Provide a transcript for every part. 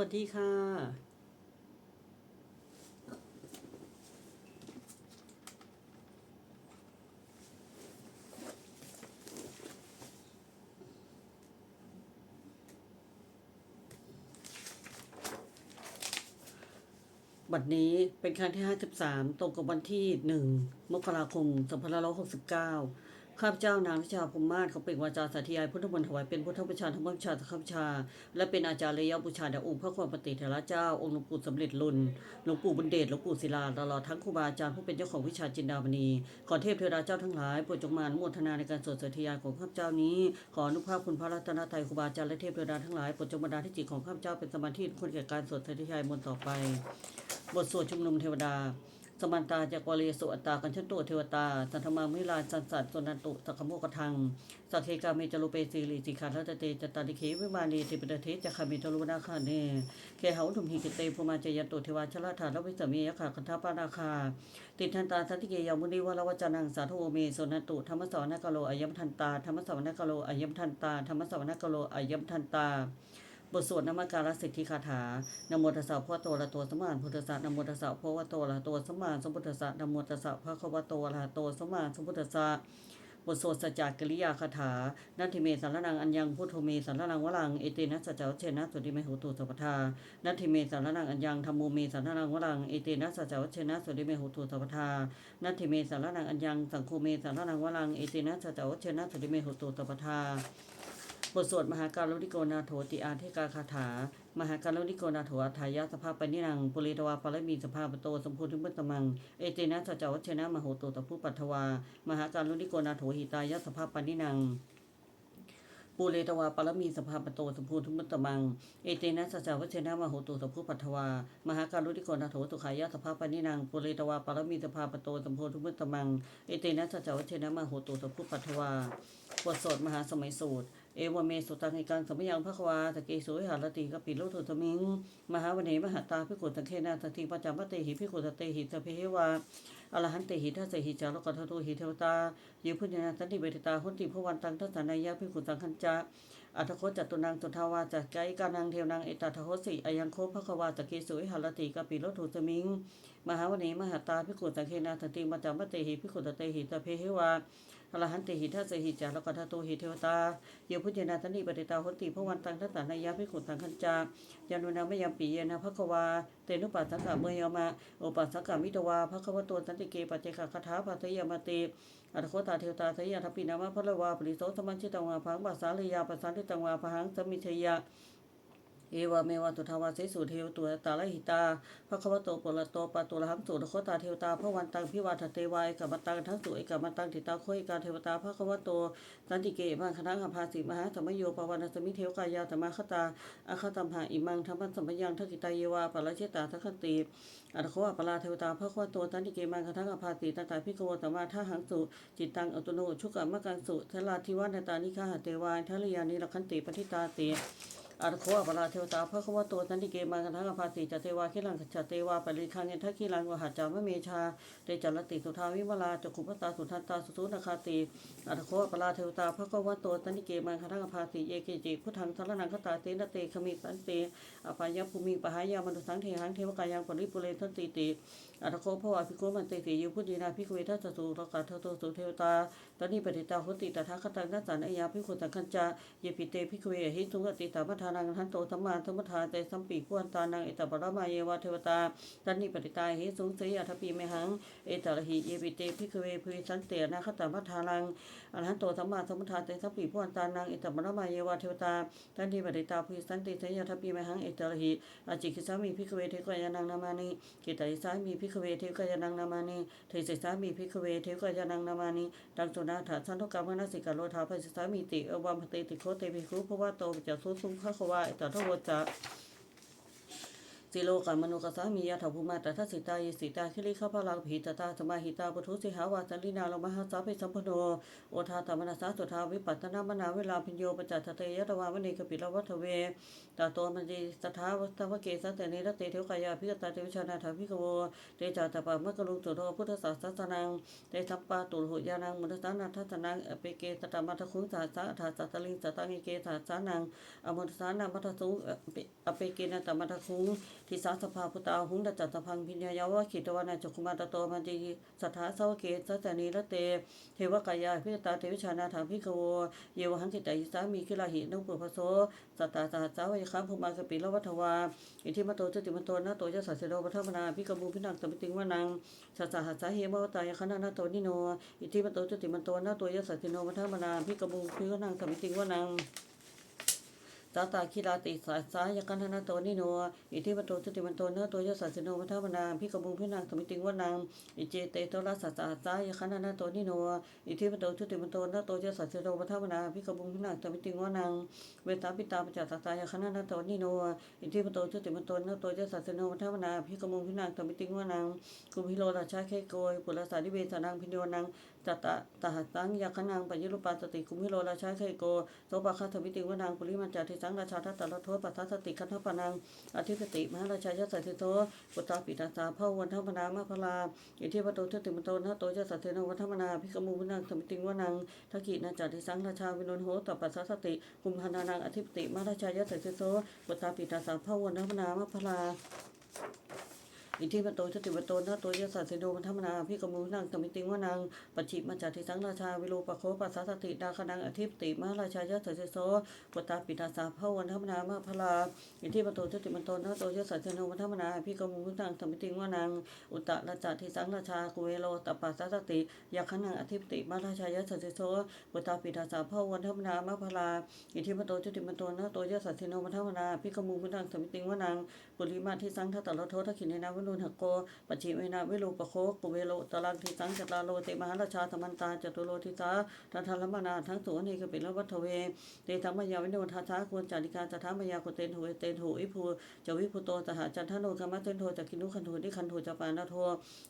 วัสดีค่ะ บัดนี้เป็นครั้งที่ 53 ตรงกับวันที่ 1 มกราคม 2569 ข้าพเจ้านางวิชาภูมิมาศเขาเป็นวาจาสาธยายพุทธมนต์ถวายเป็นพุทธบูชาธรรมบูชาสังฆบูชา และเป็นอาจารย์ระยะบูชาแด่องค์พระความปฏิเถระเจ้า องค์หลวงปู่สำเร็จลุนหลวงปู่บุญเดชหลวงปู่ศิลาตลอดทั้งครูบาอาจารย์ผู้เป็นเจ้าของวิชาจินดามณีขอเทพเทวดาเจ้าทั้งหลายโปรดจงมาอนุโมทนาในการสวดสาธยายของข้าพเจ้านี้ ขออนุภาพคุณพระรัตนตรัยครูบาอาจารย์และเทพเทวดาทั้งหลายโปรดจงบันดาลให้จิตของข้าพเจ้าเป็นสมาธิคนแก่การสวดสาธยายมนต์ต่อไป บทสวดชุมนุมเทวดา สมันตาจากวาเลสุอัตตา กันชนตุเทวตา สันธมามิลาสันสัตสนันตุสักขโมกทัง สักเคกาเมจลุเปสีลิสิขาทัตเตจตาดิเควิมานีติปเทจคามิทรุนาคาเนเคเหาถุมหิกิเตภูมาเจยตุเทวาชลาธาลวิสมียขาคันธปานาคา ติทันตาสันติเกยามุนีวรวจานังสาธุโอเมสนันตุธรรมสวรรคโลอายมทันตาธรรมสวรรคโลอายมทันตาธรรมสวรรคโลอายมทันตา บทสวดนามการสิทธิคาถานโมตัสสะพระโตอะระโตสมมาพุทธะนโมตัสสะพระวะโตอะระโตสมมาสมพุทธะนโมตัสสะพระคะวะโตอะระโตสมมาสมพุทธะบทสวดสัจจกิริยาคาถานัตถิเมสารนังอัญญังพุทโธเมสารนังวรังเอเตนะสัจจวัชเชนะสุติเมหุตุสัพพทานัตถิเมสารนังอัญญังธรรมโมเมสารนังวรังเอเตนะสัจจวัชเชนะสุติเมหุตุสัพพทานัตถิเมสารนังอัญญังสังโฆเมสารนังวรังเอเตนะสัจจวัชเชนะสุติเมหุตุสัพพทา บทสวดมหาการุณิโกนาโถติอาเทกาคาถา มหาการุณิโกนาโถอัฏฐายะสภาปนิรังปุริตวาปรมีสภาปโตสมภูธิมุตตมัง เอเตนะสัจจวัชเชนะมโหตุตพุปัทวา มหาการุณิโกนาโถหิตายะสภาปนินังปูเรตวาปรมีสภาปโตสมภูธิมุตตมัง เอเตนะสัจจวัชเชนะมโหตุตพุปัทวา มหาการุณิโกนาโถสุขายะสภาปนินังปุเรตวาปรมีสภาปโตสมภูธิมุตตมัง เอเตนะสัจจวัชเชนะมโหตุตพุปัทวาบทสวดมหาสมัยสูตร เอวเมสุตังในการสมยังพระควาตะเกสุวิหารติกปิโลตุตมิง มหาวันเหมหาตาพิกุตังเคนาตติปัจจามเตหิพิกุตเตหิตเพวาอรหันเตหิทัสเสหิจารกตโตหิเทวตาเยพุทธนาสันติเบติตาหุนติพวันตังทัสสานายะพิกุตังคัญจาอัตโคจตุนังสุทาวาจักไกกานังเทวนังเอตตาโหสิอายังโคพระควาตะเกสุวิหารติกปิโลตุตมิง มหาวันเหมหาตาพิกุตังเคนาตติปัจจามเตหิพิกุตเตหิตเพวา อรหันติหิทัสสหิจาแล้วก็ทัตโตหิเทวตาโยพุทธนาตันติปฏิตาหนติพระวันตังทัตานายาภิขุตังคัญจายานุนามยามปีเยนะภควา เตนุปัสสังกะเมยมาโอปัสสังกะมิตวาภควโตสันติเกปัจเจกคาถาปัตยามติอัตโคตาเทวตาสยาทัพปินามะพระวาปริโสสมัญชิตังวาพังปัสสาลยาปัสสันติตังวาพังสมิชยา เอวาเมวะตุทาวาเสสุเทวตัวตาลหิตาพระคัมโตปุระโตปะตุระหังสุรโคตาเทวตาพระวันตังพิวาทเตวายกับมตังทั้งสุเอกมัตตังติตาโคยกาเทวตาพระคัมโตสันติเกมังคณะอภาสิมหาธรรมโยปวันสมิเทวกายาธรรมคตาอาคตัมหาอิมังธรรมสัมยังทักิตาเยวาปะละเชตาทัคติอัตโคอปลาเทวตาพระคัมโตสันติเกมังคณะอภาสิตตาพิโวตมาท่าหังสุจิตตังอตุโนชุกะมะกังสุทลาทิวันตานิฆาเตวายทัลยานิรคันติปฏิตาติ อัตโคอัปราเทวตาเพระควโตตันติเกมังคทังภาสีจเทวาคิลังจเทวาปริคังเนทักขิลังวหัจจามะเมชาเตจรติสุทาวิมลาจกุปตาสุทันตาสุสุนคาติอัตโคอัปราเทวตาเพระควโตตันติเกมังคทังภาสีเยเกจิพุทธังสารนังคตาเตนเตขมิปันเตอปายภูมิปหายามนุสังเทหังเทวกายังปริปุเรทันติติอัตโคพระวาภิโกมันเตติยุพุทธินาภิกเวทัสสุรกาเทโตสุเทวตาตอนิปฏิตาหุติตถาคตังนัสสันอายาภิกขุตังคัญจาเยปิเตภิกเวหิทุงติตามัทานังทันโตธรรมาธรรมทาเตสัมปีพวนตานังเอตปรมาเยวาเทวตาตันิปฏิตาหิสุงสยอัทปีเมหังเอตระหิเยปิเตภิกเวภุสันเตนะคตามัทานังอรหันโตธรรมาธรรมทาเตสัมปีพวนตานังเอตปรมาเยวาเทวตาตันิปฏิตาภุสันตเสยอัทปีเมหังเอตระหิอาจิกิสามีภิกเวเทกยานังนามานิกิตาอิสามีพิกเวเทกยานังนามานีเทศิสามีพิกเวเทกยานังนามานีดังสุนาถาสันทุกรรมนสิกาโลธาภัสสามีติอวัมปติติโคเตภิกขุภวะโตจะสุสุขะขวาเอตทวจจะ สิโลกามนุกสามียะถาภูมาตทัสสิตายสิตาคิริข้าพลังผีตตาสมาหิตาปุถุสิหาวาสลินาลมหาสาภิสัมพโนโอทาตมนาสาสุทาวิปัตตนามนาเวลาพิญโยปจัตเตยตวาวณีกปิลวัฏเวตาโตมันจีสถาวัตวเกสัตเตเนรเตเทวกายาพิกตาเทวชานาถาพิกโวเตจาตปะมะกรุงตุโรพุทธศาสนังเตสัปปะตุลหุยานังมุตตานัทัตนังอเปเกตตามัทคุงสาสะถาสัตตลิงสตังเกสาสานังอมุตสานังมัทสุงอเปเกนะตมัทคุงทิสาสภาพุตาหุงดจจตพังพิญญายาวะขิตวานาจุคุมาตโตมันจีสัทธาสวเกตสัจนีระเต เทวกายาพิตาเทวิชานาถาพิกโวเยวหังกิตายิสามีคิลาหินุปุพโสสัตตาสหัสสาวิคัมภูมากปิลวัฏวาอิทิมโตจติมโตนะโตยะสัสเสโดปัทมนาพิกบูพินังตมิติงวานังสัสสหัสสาเฮมวตายคณะนาโตนิโนอิทิมโตจติมโตนะโตยะสัสเสโนปัทมนาพิกบูพินังตมิติงวานัง ตาตาคิราติสาสายกันธนาโตนิโน อิทิปโตจุติมันโตเนโตยสัสสิโนมัทวนาพิกบุงพินางสมิติงวนัง อิเจเตโตรัสสาสายกันธนาโตนิโน อิทิปโตจุติมันโตเนโตยสัสสิโนมัทวนาพิกบุงพินางสมิติงวนัง เวตาปิตาปจัตตายกันธนาโตนิโน อิทิปโตจุติมันโตเนโตยสัสสิโนมัทวนาพิกบุงพินางสมิติงวนังกุมิโลราชาเคโกยปุรสาดิเวสนังพิโยนัง จัตตะตหัสตังยาคนังปัญญรุปาสติกุมิโลราชาเคโกโสปะคาธมิติงวนังปุริมันจาติสังราชาทัตตะโทปัสสติคันธปนังอธิปติมหาราชายสัสสิโตปุตตาปิตาสาภาวันธรรมนามาพลาอิทิปโตทุติมโตนะโตยสัสเทนวัฒมนาภิกมุวินังสมิติงวนังทักกินาจาติสังราชาวินนโหตปัสสติกุมภานานังอธิปติมหาราชายสัสสิโตปุตตาปิตาสาภาวันธรรมนามาพลา อิทธิปโตชติปโตนะโตยสัสสิโดมันธรรมนาพิกมุนังตมิติวนังปัจฉิมาจาติสังราชาวิโรปโคปัสสสติดาคนังอธิปติมหาราชายะสัสสโสปตาปิตาสาภาวันธรรมนามาพลาอิทธิปโตชติปโตนะโตยสัสสิโดมันธรรมนาพิกมุนังตมิติวนังอุตตะราชาติสังราชากุเวโลตปัสสติยาคนังอธิปติมหาราชายะสัสสโสปตาปิตาสาภาวันธรรมนามาพลาอิทธิปโตชติปโตนะโตยสัสสิโดมันธรรมนาพิกมุนังตมิติวนังปุริมาทิสังทัตตะโลโททักขินนาวิรุณหโกปัจฉิเวนะวิโลปโคกุเวโลตลังทิสังจตาโลเตมหาราชาธรรมันตาจตุโลทิสาทัทธลมนาทั้งสวนเอกปิลวัฏเวเตธรรมยาวิโนทัสสาควรจาริกาจัทธามยาโคเตนโหเตนโหอิภูจวิภูโตสหจันทโนกรรมเตนโทจักินุขันโทนิขันโทจปานาโท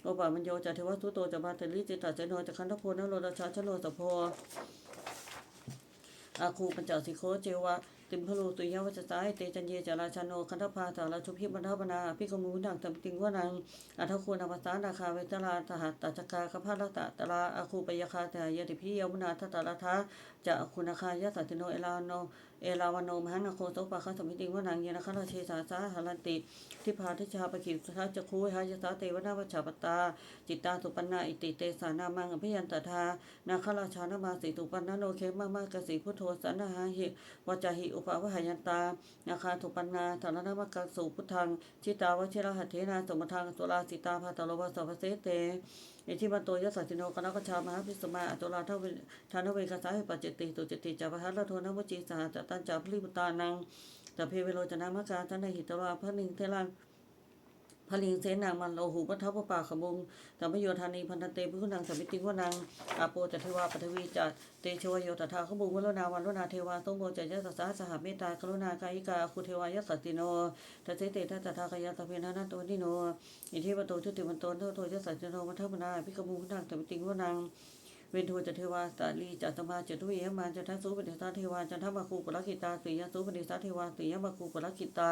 โอปามัญโยจัเทวสุโตจบาเตลิจิตตเจโนจัคันทโพนโลราชาชโลสโพอาคูปัญจสิโคเจวะ ติมพลูตุยาวัจสายเตจันเยจาราชโนคันธพาสาราชุพิบรรทบนาพิกมูนังตมติงวนังอัทคูนภัสานาคาเวตลาทหัตตจกาคพาลตะตลาอาคูปยคาแต่ยติพิยมุนาทตตาลทา จะคุณคายสัติโนเอลาโนเอลาวโนมหันโคโตปะคาสมิติงวนังเยนะคาราเชสาสาหลันติทิพาทิชาปะขิสทาจคูหายสาเตวนาวัชาปตา จิตตาสุปันนาอิติเตสานามังอภิยันตถานาคราชานามาสิตุปันนาโนเคมามากสิพุทโธสันนาหาหิวจาหิอุปาวหายันตานาคาทุปันนาธารนามกัสุพุทธัง ชิตาวชิรหัตเทนาสมทังสุราสิตาภาตโลวะสพเสเต อิทิมันโตยสัสสิโนกนกชามหาพิสมาอตุลาเทเวทานเวกสาหิปัจเจติตุจิติจาพหัตโทนวจีสหจตันจาพลิบุตานังตะเพเวโรจนามกาทันในหิตวาพระนิงเทลัง ลิงเสนางมันโลหูปัทวปาขมุงสัมปโยธานีพันธเตพุนังสัมปิติงวนังอาโปจเทวาปทวีจัตเตชวโยตถาขมุงวโรนาวันวนาเทวาสงโมจยสัสสาสหเมตตากรุณากายิกาคุเทวายสัตติโนทัเสเตทัตถากายาตเพนานันตวนิโนอิทิปโตชุติมันโตนโตยสัตติโนมัทมนาพิกมุพุนังสัมปิติงวนังเวนโทจเทวาตาลีจัตมาจตุเยมาจันทสุปฏิสาเทวาจันทมาคูปรคิตาสียสุปฏิสาเทวาสียมาคูปรคิตา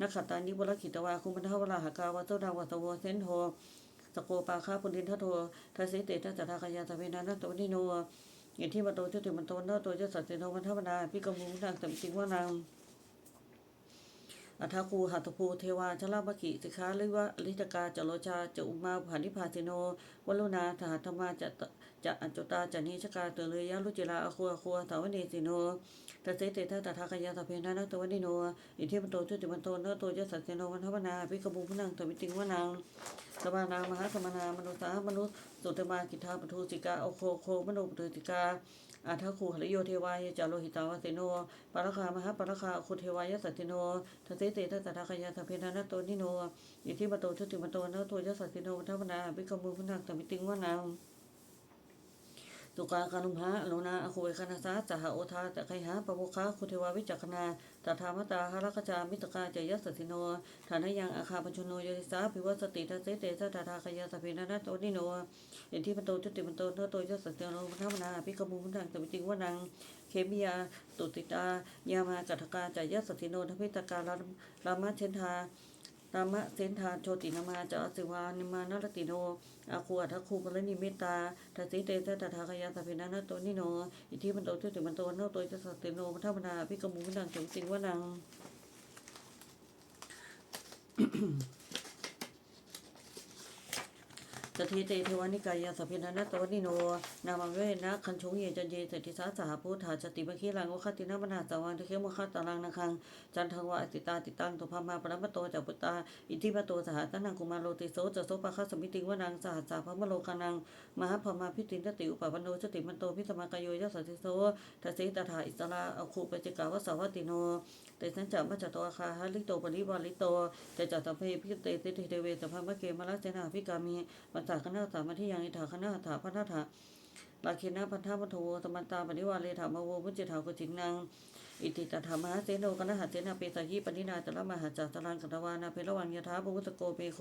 นักขัตตานิบุรคิตวาคุมันทวราหกาวะโตดาวะตโวเซนโทสโกปาคาปุรินทโททัสสิเตทัสสะทากายาตเวนานัตโตนิโนอิทิมาโตเจติมันโตนะโตเจสัตติโนมันทวนาพิกมุนางตัมติงวานางอัทคูหัตภูเทวาชลาบกิสิกขาลิวะลิตกาจโลชาจะอุมาผานิพาสิโนวัลุนาทหธรรมาจะ จะอัจจุตาจะนิชกาเตเลยยะลุจิลาอคัวคัวสาวเนสิโนตัสเสเตทัตถากายาตเพนะนัตตวนิโนอิทิมันโตจุติมันโตนะโตจะสัสเสโนวันทวนาพิกบุพุนังตวิติงวนังสมานามหาสมานามนุสามนุสุตมากิทาปทุสิกาโอโคโคมโนปทุสิกาอาทาคูหริโยเทวายจาโลหิตาวสิโนปารคามหาปารคาคุเทวายสัตติโนทัเสเตทัตถากายาตเพนะนัตตวนิโนอิทิมันโตจุติมันโตนะโตจะสัสเสโนวันทวนาพิกบุพุนังตวิติงวนัง ตุกาคานุมหาอนุนาอคุเวคณาสาสหโอทาตะไคหาปะโวคาคุเทวาวิจักนาตถามตาหรักจามิตกาจยสสสิโนฐานยังอาคาปัญชโนโยติสาภิวัสติทัสเสเตสะตถาคยาสเพนะนะโตนิโนเอ็นที่มันโตจุติมันโตเนโตยสสติโนพัฒนาพิกมุพนธังแต่จริงว่านังเคมิยาตุติตายามากัตกาจยสสติโนทพิตกาลารามะเชนทา ตามะเซนทานโชตินามาจะอสิวานิมานรติโนอาคูอัทคูปรณิมิตาทัสิเตสตตถาคยาสพินานาโตนิโน อิทิมันโตทุติมันโตโนโตจะสติโนพัฒนาพิกมุมินังจงสิงวนัง สถิเตเทวานิกายาสพินานตวนิโน นามังเวนะคันชงเยจันเยเสติสาสหพุทธาจติมะคีลังวคตินาบนาสวังทเคมคตารังนาคัง จันทังวะอสิตาติตังตุพามาปรมโตจักปุตตา อิทิปโตสหตนังกุมารโลติโสจะโสปะคัสมิติวนังสหัสสาพมโลกานัง มหาพมาพิตินตติอุปปันโนสติมันโตพิสมากายโยยัสสติโสทัสสิตถาอิสราอคูปจิกาวสาวติโนเตสัญจามัจจตอาคาหาลิโตปริวาลิโตเตจัตตเพพิเตติเทเวสภามะเกมะละเสนาภิกามีปัสสะคณะสามัทิยังอิทาคณะถาพันธะลาคินะพันธะพัทโวสมันตาปริวาเลถามโวพุจิถากุจิงนังอิติตถามหาเสโนกนหะเสนาเปสายิปนินาตระมหาจัตรังกตวานาเพระวังยถาภูตโกเปโค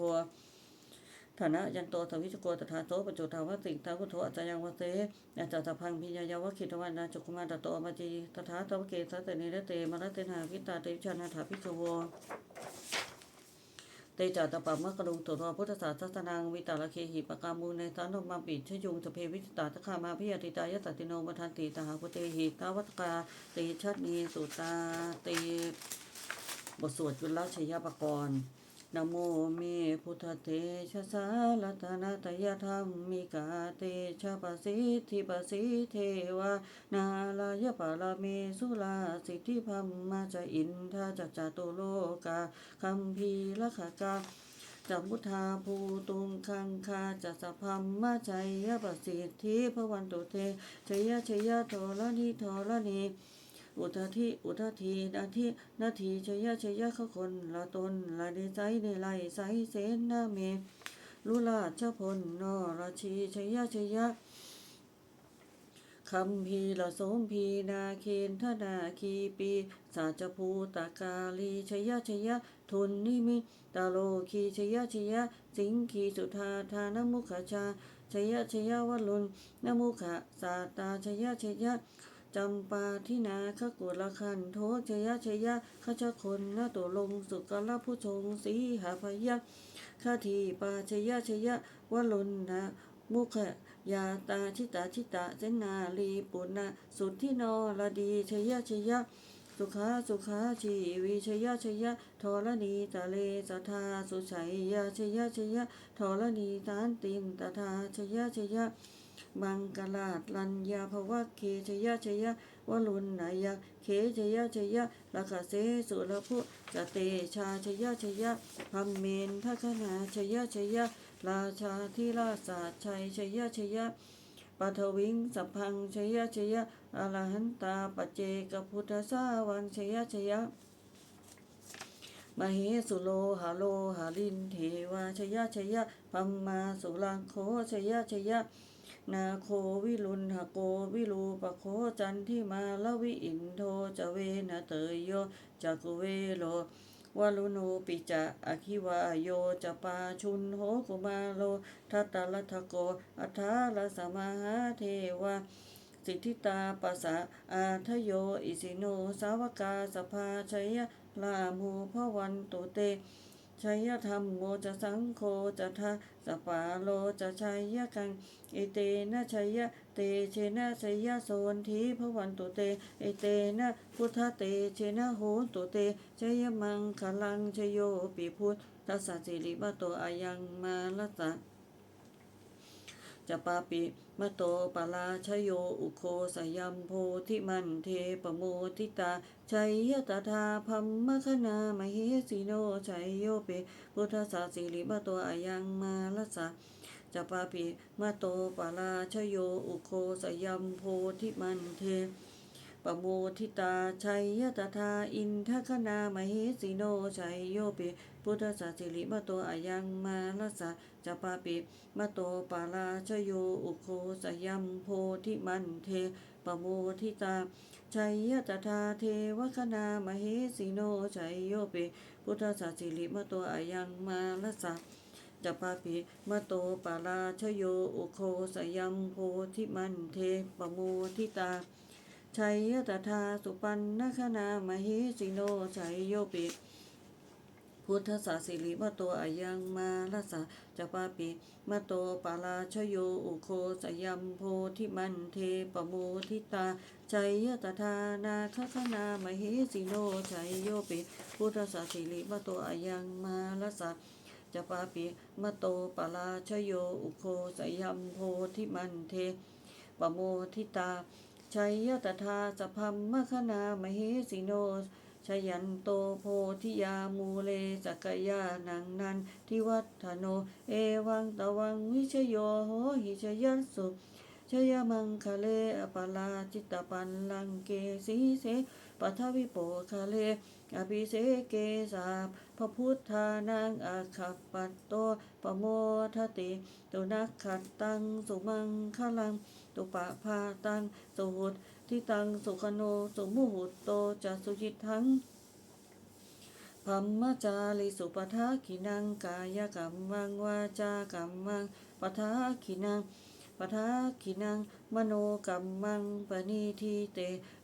ฐานะยันโตสวิจโกตถาโตปจุทาวสิงทาวุโทอัจยังวเสอาจตพังพิญญายาวคิตวันนาจุกุมาตโตมาจีตถาตวเกสัตเนรเตมรเตนาวิตาเตวิชานาถาภิกโว เตจาตปะมะกะลุงตุรพุทธศาสนางวิตาลเคหิปกามูในสานมาปิชยุงสเพวิจตาตะขามาพิยติตายสัตติโนมทันติตหาพุเตหิทาวัตกาเตชัดนีสุตาตีบทสวดจุลชยปกรณ์ นะโมเมพุทธเตชะสาลัตนตยธรรมมิกาเตชะปะสิทธิปะสิเทวานาลายปาลเมสุลาสิทธิพัมมาจะอินทาจัจจตุโลกาคัมพีละขากาจัมพุทธาภูตุงคังคาจัสพัมมาชัยยะปสิทธิพระวันตุเตชยยะชยยะโทละนิโทละนี อุทธิอุทธินาทีนาทีชยยะชยยะขคนละตนละในใจในไลใสเสนนาเมลุลาชพลนอราชีชยยะชยยะคำพีละสมพีนาเคนทนาคีปีสาจภูตากาลีชยะชยะทุนนิมิตาโลคีชยะชยะสิงคีสุธาทานมุขชาชยะชยะวัลุนนมุขะสาตาชยะชยะ จำปาทินาคกุลคันโทชยชยขชคนนาตุลงสุกลผู้ชงสีหาพยัคฆาทีปาชยชยวลุนนะมุขะยาตาชิตาชิตาเจนาลีปุณะสุทธิโนลดีชยชยสุขาสุขาชีวีชยชยทรณีตะเลสทาสุชัยยาชยชยทรณีทานตินตถาชยชย มังกลาดลัญญาภวะเคชยะชยะวลุนนายะเคชยะชยะลักเสสุรพุจเตชาชยะชยะพัมเมนทัคนาชยะชยะ ราชาธิราชาชัยชยะชยะปัทวิงสัพพังชยะชยะอรหันตาปเจกพุทธสาวังชยะชยะมเหสุโลหาโลหาลินเทวาชยะชยะพัมมาสุรังโคชยะชยะ นาโควิรุณหโกวิรูปโคจันทิมาลวิอินโทจเวนะเตยโยจักเวโลวาลุโนปิจะอคิวาโยจะปาชุนโหกุมาโลทัตตลัทโกอัฏฐาลสมาหาเทวาสิทธิตาปัสสะอาทโยอิสิโนสาวกาสภาชัยลามูพะวันตุเต ชัยธรรมโมจะสังโฆจะทาสปาโลจะชัยกังอิเตนะชัยเตเชนะชัยโสนทีพระวันตุเตอิเตนะพุทธเตเชนะโหตุเตชัยมังคลังชโยปิพุทธสัจจิริบะโตอายังมาลสะ จะปาปิมะโตปาลาชโยอุโคสยัมโพธิมันเทปโมทิตาชัยยตถาพัมมคณามเหสิโนชัยโยเปพุทธสาสิริมะโตอายังมาลสะจะปาปิมะโตปาลาชโยอุโคสยัมโพธิมันเท ปโมทิตาชัยยตถาอินทคณามเหสิโนชัยโยปิพุทธสาสิริมะโตอายังมาลสะจะปาปิมะโตปาราชโยอุโคสยัมโพธิมันเทปะโมทิตาชัยยตถาเทวคณามเหสิโนชัยโยปิพุทธศาสิริมะโตอายังมาลสะจะปาปิมะโตปาราชโยอุโคสยัมโพธิมันเทปะโมทิตา ชัยยตถาสุปันนคณามเหสิโนชัยโยปิ พุทธศาสิริมโตอายังมาลสะจะปาปิมะโตปาราชโยอุโคสยัมโพธิมันเทปโมทิตาชัยยตถานาคคณามเหสิโนชัยโยปิ พุทธศาสิริมโตอายังมาลสะจะปาปิมะโตปาราชโยอุโคสยัมโพธิมันเทปโมทิตา ชัยยตถาสพัมมคณามเหสิโนชยันโตโพธิยามูเลสักยานังนันทิวัฒโน เอวังตวังวิชโยโหหิชยัสสุชยมังคะเลอปาลาจิตตปันลังเกสีเสปัทวิโปคะเล อภิเสเกสาพระพุทธานังอาคัปปัตโตปโมทติตุนักขัดตังสุมังคลัง ตุปะพาตังสุหุตทิตังสุขโนสุมุหุตโตจัสุจิตทังพัมมจาริสุปทาขินังกายกรรมังวาจากรรมังปทาขินังปทาขินังมโนกรรมังปณิทีเต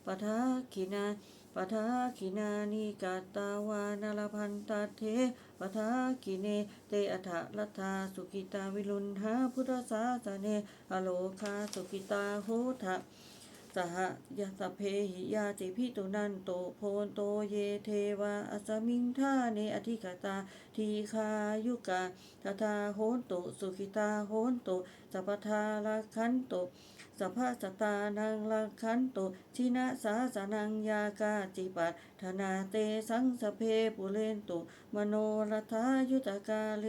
ปทาขินา ปทาขินานิกาตาวานลพันตาเทปทาขิเน เตอัฏฐลัทธาสุกิตาวิรุณหาพุทธศาสเนอโลคาสุกิตาโหทะสหยาสเพหิยาติพิตุนันโตโพนโตเยเทวาอสมิงธาเนอธิกตาทีคายุกาทาทาโหนโตสุขิตาโหนโตสัพทาละคันโต สัพพสตานังละคันตุชินะสาสนังยากาจิปัตธนาเตสังสเพปุเรนตุ มโนรัฐายุตกาเล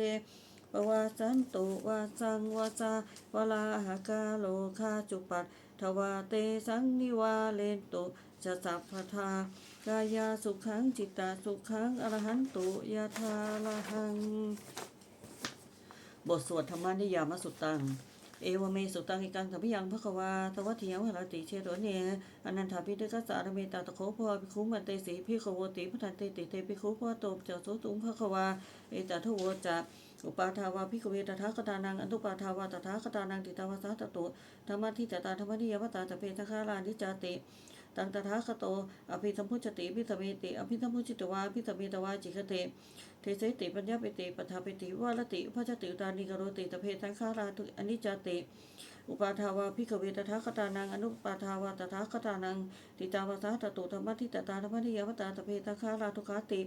ปวาสันตุวาสังวาจาวลาหากาโลคาจุปัตทวาเตสังนิวาเลนตุจะสัพพทากายาสุขังจิตตาสุขังอรหันตุยาทาละหัง บทสวดธรรมนิยามสุตตัง เอวเมสุตังอิกังสัมพิยังพระควาตวัตถิยังวรติเชโรเนอนันทาพิเดกัสสารเมตาตะโคพอพิคุมันเตสีพิโควติพันเตติเตพิคุพอโตเจ้าโสตุงพระควาเอตทโวจะอุปาทาวาพิกเวตถาคตานังอันตุปาทาวาตถาคตานังติตาวาสาตตุธรรมะทิจตาธรรมนิยมตาจะเพทคาลานิจาติ ตังตถาคโต อภิธรรมพุชติพิสเมติ อภิธรรมพุชิตวาพิสเมตวาจิคเต เทเสติปัญญาปิติปทาปิติวารติพัชติตานิกโรติตเพทังคาราทุอนิจจติ อุปาทาวาพิกเวตถาคตานังอนุปาทาวาตถาคตานังติตาวาสาตตุธรรมทิตตาธรรมนิยมตาตเพทังคาราทุขาติ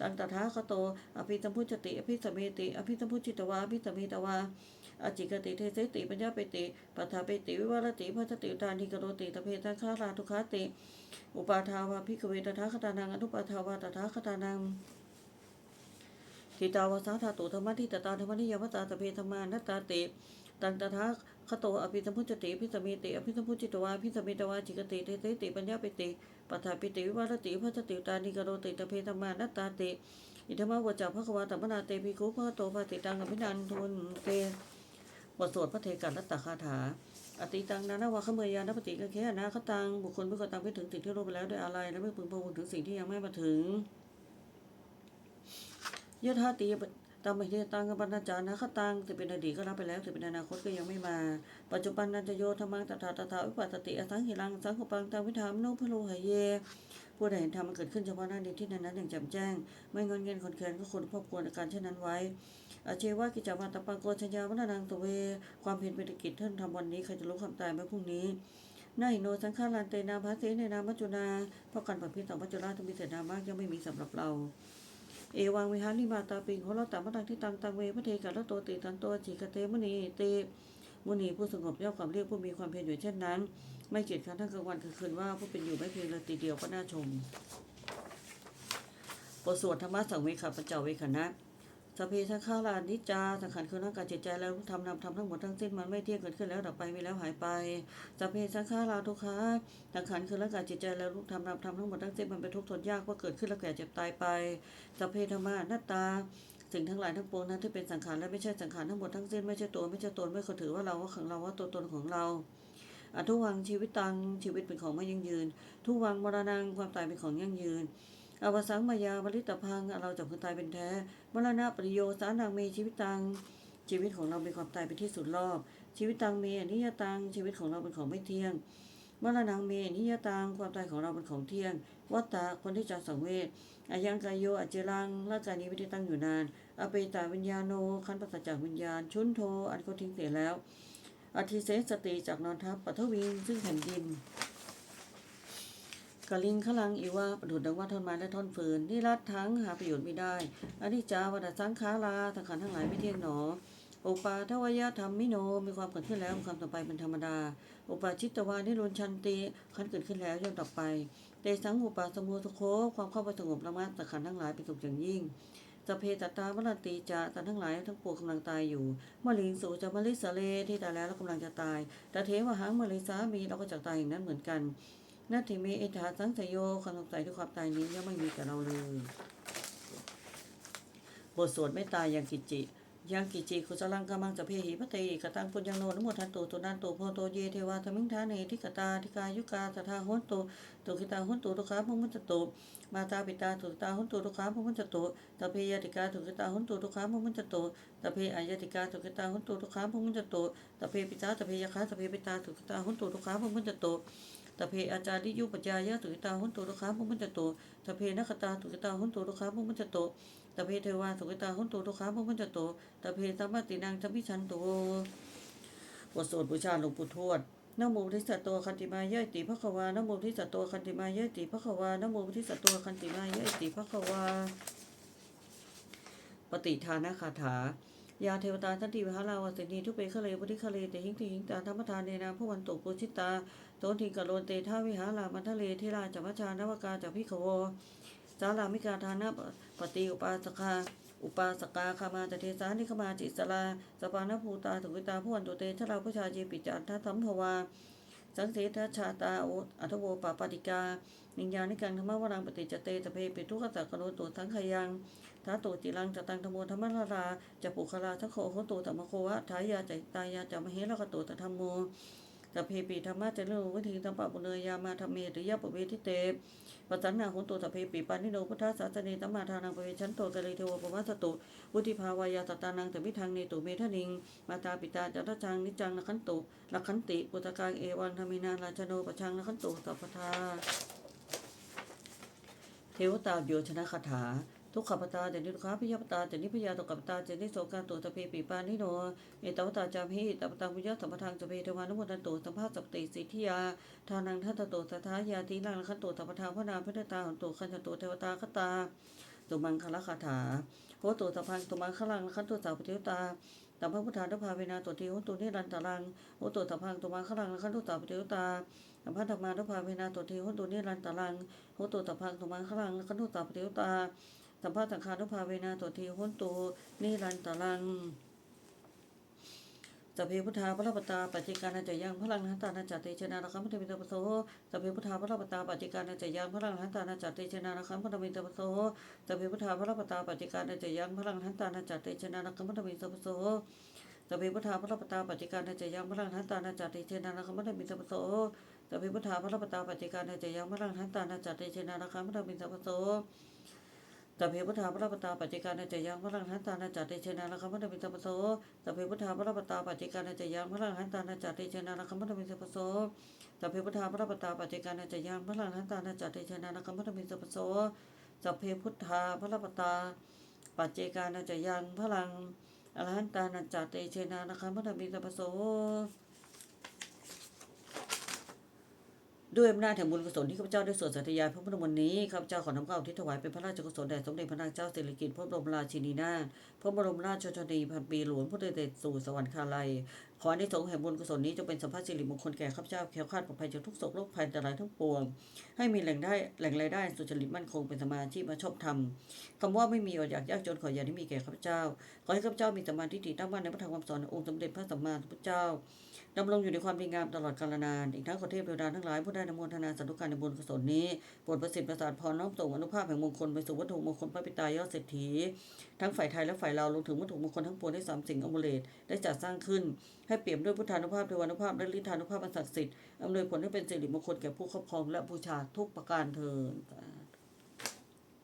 ตังตถาคโต อภิธรรมพุชติอภิสเมติ อภิธรรมพุชิตวาอภิสเมตวา อจิกติเทเสติปัญญาปิติปทาปิติวิวารติพัชติตานิกโรติตเพทังคาราทุขาติ อุปาทาวาพิกเวตถาคตานังอนุปาทาวาตถาคตานังทิตาวาสาธาตุธรรมทิตตาธรรมนิยมตาตะเพธรรมานัตตาติตังตถาคโตอภิธรรมพุจติอภิสเมติอภิธรรมพุจิตวาอภิสเมตวาจิกติเทเตติปัญญาปิติปัฏฐาปิติวิวารติพัชติตานิกโรติตะเพธรรมานัตตาติอิธรรมวจาภควาตัมมนาเตปิคุพระโตภาติตังอภินันทุนเต บทสวดพระเทกัรัตตคาถา อติตังนานาวาขเมยยานปฏิกะเคหนาคตัง บุคคลไม่อตังไปถึงสิ่งที่รู้ไปแล้วด้วยอะไรและไม่พึงพะวงถึงสิ่งที่ยังไม่มาถึงยะธาตี ตามไปเทตังกัปปัญจานะคตังจะเป็นอดีตก็รับไปแล้วจะเป็นอนาคตก็ยังไม่มา ปัจจุบันนันจะโยธรรมังตถาตถาวิปัสสติอสังหิรังสังขปังตังวิธามโนพโลหเย ผู้ใดเห็นธรรมมันเกิดขึ้นเฉพาะหน้าในที่นั้นนั้นอย่างแจ่มแจ้ง ไม่งอนเงินคนแค้นก็ควรครอบควรในการเช่นนั้นไว้ อาเชวะกิจจามาตปังโกชัญาวัฒนังตเว ความเพียรเป็นกิจท่านทำวันนี้ใครจะรู้ความตายเมื่อพรุ่งนี้นาหิโนสังฆารันเตนาภาเสในนามัจจุนาเพราะการปฏิพิษต่อมัจจุราชมีเสนามากยังไม่มีสำหรับเรา เอวังวิหาริมาตาปิงโหรตัมะตังที่ตังตังเวพระเทกัลโตติตันโตจิกเตมุนีเตมุนีผู้สงบย่อมความเรียกผู้มีความเพียรอยู่เช่นนั้น ไม่เกียจคร้านทั้งกลางวันกลางคืนว่าผู้เป็นอยู่ไม่เพียงเลยตีเดียวก็น่าชมบทสวดธรรมะสังเวขับประเจ้าเวขนะ สพเพสังขารานิจจาสังขารคือร่างกายจิตใจแล้วทำนำทำทั้งหมดทั้งสิ้นมันไม่เที่ยงเกิดขึ้นแล้วดับไปมีแล้วหายไปสพเพสังขาราทุกขาสังขารคือร่างกายจิตใจแล้วทำนำทำทั้งหมดทั้งสิ้นมันเป็นทุกข์ทนยากว่าเกิดขึ้นแล้วแก่เจ็บตายไปสัพเพธรรมานัตตาสิ่งทั้งหลายทั้งปวงนั้นที่เป็นสังขารและไม่ใช่สังขารทั้งหมดทั้งสิ้นไม่ใช่ตัวไม่ใช่ตนไม่เคยถือว่าเราว่าของเราว่าตัวตนของเราอทุวังชีวิตตังชีวิตเป็นของไม่ยั่งยืน ทุวังมรณังความตายเป็นของยั่งยืน อวสังมายาบริตพังเราจบคนตายเป็นแท้มรณะปริโยสานังเมชีวิตตังชีวิตของเราเป็นความตายเป็นที่สุดรอบ ชีวิตตังเมอนิยตังชีวิตของเราเป็นของไม่เที่ยงมรณังเมอนิยตังความตายของเราเป็นของเที่ยง วัตตะคนที่จะสังเวชอายังกายโยอจเจรังร่างกายนี้ไม่ได้ตั้งอยู่นาน อเปตาวิญญาโนคันปัสจากวิญญาณ ชุนโทอันเขาทิ้งเสียแล้วอธิเสสติจากนอนทับปัทวิงซึ่งแผ่นดิน กลิงขลังอีว่าประดุดดังว่าท่อนไม้และท่อนฟืนนี่รัดทั้งหาประโยชน์ไม่ได้อนิจจาวัฏสังขาราทั้งขันทั้งหลายไม่เที่ยงหนอโอปาทวยธรรมมิโน มีความเกิดขึ้นแล้วมีความต่อไปเป็นธรรมดา โอปาชิตตวานิรุนชันติขันเกิดขึ้นแล้วย่อมต่อไป เตสังอุปาสมุทโค ความเข้าไปสงบระงับสังขารทั้งหลายเป็นสุขอย่างยิ่งสเพตตาวรันตีจะสัตว์ทั้งหลายทั้งปวงกำลังตายอยู่มะลิงสูจะมะลิสเลที่ตายแล้วแล้วกำลังจะตายแต่เทวหังมะลิสามีเราก็จะตายอย่างนั้นเหมือนกัน นาทิเมเอธาสังสยโยความสงสัยด้วยความตายนี้ย่อมไม่มีแก่เราเลยบทสวดไม่ตายอยังกิจจิยังกิจจิคุสลังกามังจะเพหิพระเตกตังปุญญโนนโมทันโตตุนันโตโพโตเยเทวาธมิงทาเนทิกตาทิกายุกาสทาโหนโตตุกิตาโหนโตตุขาพุมุจจโตมาตาปิตาตุกตาโหนโตตุขาพุมุจจโตตะเพยติกาตุกิตาโหนโตตุขาพุมุจจโตตะเพอายติกาตุกิตาโหนโตตุขาพุมุจจโตตะเพปิตาตะเพยคาตะเพปิตาตุกิตาโหนโตตุขาพมุจจโต ตะเพอาจาริยุปัจายะตุกิตาหุนโตตุขาพุมัจจโตตะเพนักขตาตุกิตาหุนโตตุขาพุมัจจโตตะเพเทวาตุกิตาหุนโตตุขาพุมัจจโตตะเพสัมปตินังสัมพิชันโตบทสวดบูชาหลวงปู่ทวดนโมทิสัตโตคันติมาเยะอิติภควานโมทิสัตโตคันติมาเยะอิติภควานโมทิสัตโตคันติมาเยะอิติภควาปฏิทานคาถา ยาเทวตาทันติวิหาราวสินีทุเปคะเลปุริคะเลเตหิงติหิงตาธรรมทานเนนาผู้วันตุปุชิตาโตทิงกะโลนเตท่าวิหารามันทะเลทิราจัมพชานวกาจากพิขวสารามิกาทานะปฏิอุปาสกาอุปาสกาคามาจเทสานิคมาจิสลาสปานภูตาสุกิตาผู้วันตุเตทราผู้ชาเจปิจันทัสัมภวา สังเสทชาตาโออัทโวปาปาติกา นิญญาณิกังธรรมวรังปฏิจเตตะเพปิทุกขสักโนตุสังขยัง ท้าโตจิรังจตังธรรมโมธรรมราราจะปุคลาทัโคโหตุธรรมโควะทายาใจตายาจะมเหรกโตตธรรมโมตะเพปีธรรมะเจริญวิธีธรรมปะปุเนยยามาธรรมเมติยะปะเวทิเตปัสสันนาหุนโตตะเพปีปานิโนพุทธศาสเนตัมมาทานังปะเวชันโตกะเลเทวปวัสตุวุฒิภาวายาตตานังตมิทังเนตุเมทนิง มาตาปิตาจัตจังนิจังละขันตุละขันติปุตตกังเอวังธรรมินาราชโนปะชังละขันตุสัพพทาเทวตาโยชนะคาถา ทุกขปตาเจนิทุกขาพิยปตาเจนิพยาตกปตาเจนิโสกาตุตะเพปีปานิโนเอตวตาจามหิตปตังวิยสัมปทางสเพเทวานุโมทันโตสัมภาสัพติสิทธิยาทานังทัตตโตสัทธายาทีนังขันโตสัพพทางพระนามพระตาหันโตขันจโตเทวตาคตาตุมังคละคาถาโหตุสัพพังตุมังคลังขันโตสาวปเทวตาตัมพระพุทธานุภาเวนาตัวทีโหตุนิรันตารังโหตุสัพพังตุมังคลังขันโตสาวปเทวตาสัมภะธรรมานุภาเวนาตัวทีโหตุนิรันตารังโหตุสัพพังตุมังคลังขันโตสาวปเทวตา สัมภะสังฆานุภาเวนาตัวทีโหตุนิรันตรังสัพเพพุทธาพระปตาปัจจิการนาจยังพลังนันตานาจติชนะระคัมพุทธมิตรปโสสัพเพพุทธาพระปตาปัจจิการนาจยังพลังนันตานาจติชนะระคัมพุทธมิตรปโสสัพเพพุทธาพระปตาปัจจิการนาจยังพลังนันตานาจติชนะระคัมพุทธมิตรปโสสัพเพพุทธาพระปตาปัจจิการนาจยังพลังนันตานาจติชนะระคัมพุทธมิตรปโสสัพเพพุทธาพระปตาปัจจิการนาจยังพลังนันตานาจติชนะระคัมพุทธมิตรปโส สัพเพพุทธาพระปตาปัจจิการนาจยังพลังหันตานาจัตติเชนาละคัมพุทธมิตรปโสสัพเพพุทธาพระปตาปัจจิการนาจยังพลังหันตานาจัตติเชนาละคัมพุทธมิตรปโสสัพเพพุทธาพระปตาปัจจิการนาจยังพลังหันตานาจัตติเชนาละคัมพุทธมิตรปโสสัพเพพุทธาพระปตาปัจจิการนาจยังพลังอรหันตานาจัตติเชนาละคัมพุทธมิตรปโส ด้วยอำนาจแห่งบุญกุศลที่ข้าพเจ้าได้สวดสัตยาพระพุทธมนต์นี้ข้าพเจ้าขอนำข้าวที่ถวายเป็นพระราชกุศลแด่สมเด็จพระนางเจ้าสิริกิติ์พระบรมราชินีนาถพระบรมราชชนนีพันปีหลวงพุทธเดชสู่สวรรคาลัย ขอในสงส์แห่งบุญกุศลนี้จงเป็นสัมภาสิริมงคลแก่ข้าพเจ้าแคล้วคลาดปลอดภัยจากทุกโศกโรคภัยอันตรายทั้งปวง ให้มีแหล่งได้แหล่งรายได้สุจริตมั่นคงเป็นสมาธิมาชอบธรรมคำว่าไม่มีอดอยากยากจนขออย่าได้มีแก่ข้าพเจ้า ขอให้ข้าพเจ้ามีสมาธิตั้งมั่นในพระธรรมคำสอนององค์สมเด็จพระสัมมาสัมพุทธเจ้า ดำรงอยู่ในความดีงามตลอดกาลนาน อีกทั้งขอเทพเทวดาทั้งหลายผู้ได้นำโมทนาสาธุการในบุญกุศลนี้โปรดประสิทธิ์ประสาทพรน้อมส่งอนุภาพแห่งมงคลไปสู่วัตถุมงคลพระปิตายอดเศรษฐี ทั้งฝ่ายไทยและฝ่ายลาวรวมถึงวัตถุมงคลทั้งปวงได้สามสิ่งอมุเลตได้จัดสร้างขึ้น ให้เปี่ยมด้วยพุทธานุภาพเทวานุภาพและฤทธานุภาพอันศักดิ์สิทธิ์อำนวยผลให้เป็นสิริมงคลแก่ผู้ครอบครองและบูชาทุกประการเทิน